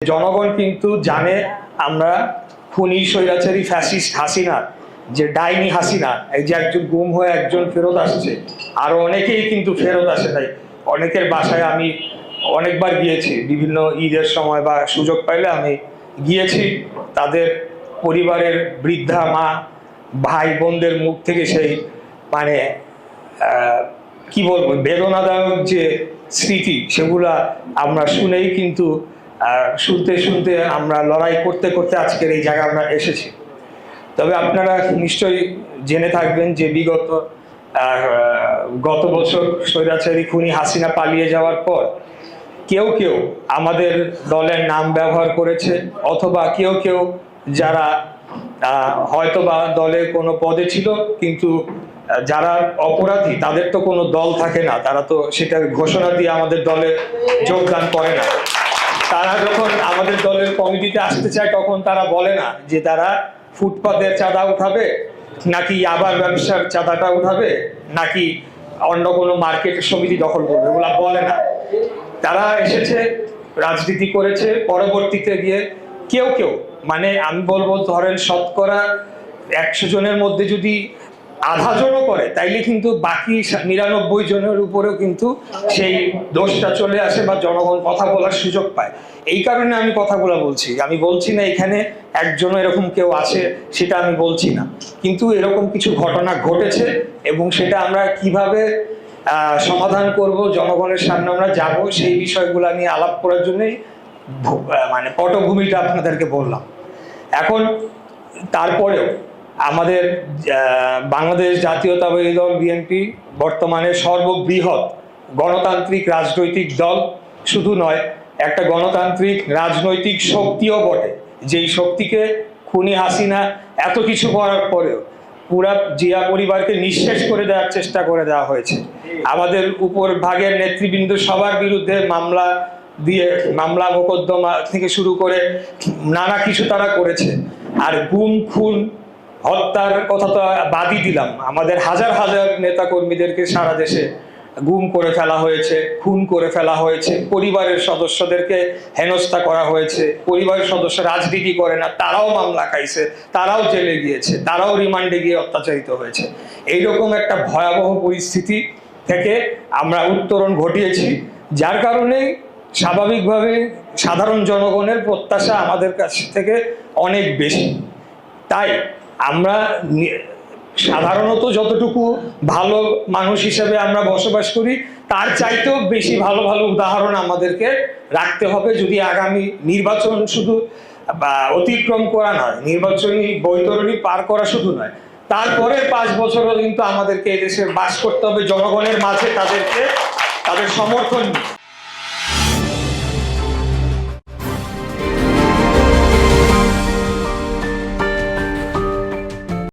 জনগণ কিন্তু জানে আমরা খুনি, স্বৈরাচারী, ফ্যাসিস্ট হাসিনা, যে ডাইনি হাসিনা, এই যে একজন গুম হয়ে একজন ফেরত আসছে। আরও অনেকেই কিন্তু ফেরত আসে তাই অনেকের বাসায় আমি অনেকবার গিয়েছি। বিভিন্ন ঈদের সময় বা সুযোগ পাইলে আমি গিয়েছি। তাদের পরিবারের বৃদ্ধা, মা, ভাই, বোনদের মুখ থেকে সেই মানে কি বলব, বেদনাদায়ক যে স্মৃতি, সেগুলা আমরা শুনেই কিন্তু আহ, শুনতে শুনতে আমরা লড়াই করতে করতে আজকের এই জায়গায় আমরা এসেছি। তবে আপনারা নিশ্চয়ই জেনে থাকবেন যে বিগত গত বছর স্বৈরাচারী খুনি হাসিনা পালিয়ে যাওয়ার পর কেউ কেউ আমাদের দলের নাম ব্যবহার করেছে অথবা কেউ কেউ যারা হয়তোবা দলে কোনো পদে ছিল কিন্তু যারা অপরাধী তাদের তো কোনো দল থাকে না তারা তো সেটার ঘোষণা দিয়ে আমাদের দলে যোগদান করে না। তারা যখন আমাদের দলের কমিটিতে আসতে চায়, তখন তারা বলে না যে তারা ফুটপাতের চাঁদা উঠাবে, নাকি আবার ব্যবসার চাঁদাটা উঠাবে, নাকি অন্য কোনো মার্কেট সমিতি দখল করবে ওগুলা বলে না। তারা এসেছে, রাজনীতি করেছে, পরবর্তীতে গিয়ে কেউ কেউ মানে আমি বলব ধরেন শতকরা একশো জনের মধ্যে যদি আধা জনও করে, তাইলে কিন্তু বাকি নিরানব্বই জনের উপরেও কিন্তু সেই দোষটা চলে আসে বা জনগণ কথা বলার সুযোগ পায়। এই কারণে আমি কথাগুলো বলছি। আমি বলছি না এখানে একজন এরকম কেউ আছে, সেটা আমি বলছি না। কিন্তু এরকম কিছু ঘটনা ঘটেছে এবং সেটা আমরা কীভাবে সমাধান করব, জনগণের সামনে আমরা যাব, সেই বিষয়গুলো নিয়ে আলাপ করার জন্যই মানে পটভূমিটা আপনাদেরকে বললাম। এখন তারপরেও আমাদের বাংলাদেশ জাতীয়তাবাদী দল বিএনপি বর্তমানে সর্ববৃহৎ গণতান্ত্রিক রাজনৈতিক দল। শুধু নয়, একটা গণতান্ত্রিক রাজনৈতিক শক্তিও বটে। যেই শক্তিকে খুনি হাসিনা এত কিছু করার পরেও পুরা জিয়া পরিবারকে নিঃশেষ করে দেওয়ার চেষ্টা করে দেওয়া হয়েছে। আমাদের উপর ভাগের নেতৃবৃন্দ সবার বিরুদ্ধে মামলা দিয়ে, মামলা মোকদ্দমা থেকে শুরু করে নানা কিছু তারা করেছে। আর গুম, খুন হত্যার কথা তো বাদই দিলাম। আমাদের হাজার হাজার নেতা কর্মীদেরকে সারা দেশে গুম করে ফেলা হয়েছে, খুন করে ফেলা হয়েছে, পরিবারের সদস্যদেরকে হেনস্থা করা হয়েছে, পরিবারের সদস্য রাজনীতি করে না, তারাও মামলা খাইছে, তারাও জেলে গিয়েছে, তারাও রিমান্ডে গিয়ে অত্যাচারিত হয়েছে। এইরকম একটা ভয়াবহ পরিস্থিতি থেকে আমরা উত্তরণ ঘটিয়েছি, যার কারণে স্বাভাবিকভাবে সাধারণ জনগণের প্রত্যাশা আমাদের কাছ থেকে অনেক বেশি। তাই আমরা সাধারণত যতটুকু ভালো মানুষ হিসেবে আমরা বসবাস করি, তার চাইতেও বেশি ভালো ভালো উদাহরণ আমাদেরকে রাখতে হবে যদি আগামী নির্বাচন শুধু অতিক্রম করা নয়, নির্বাচনী বৈতরণী পার করা শুধু নয়, তারপরের পাঁচ বছরও কিন্তু আমাদেরকে এদেশে বাস করতে হবে, জনগণের মাঝে তাদেরকে, তাদের সমর্থন নিয়ে।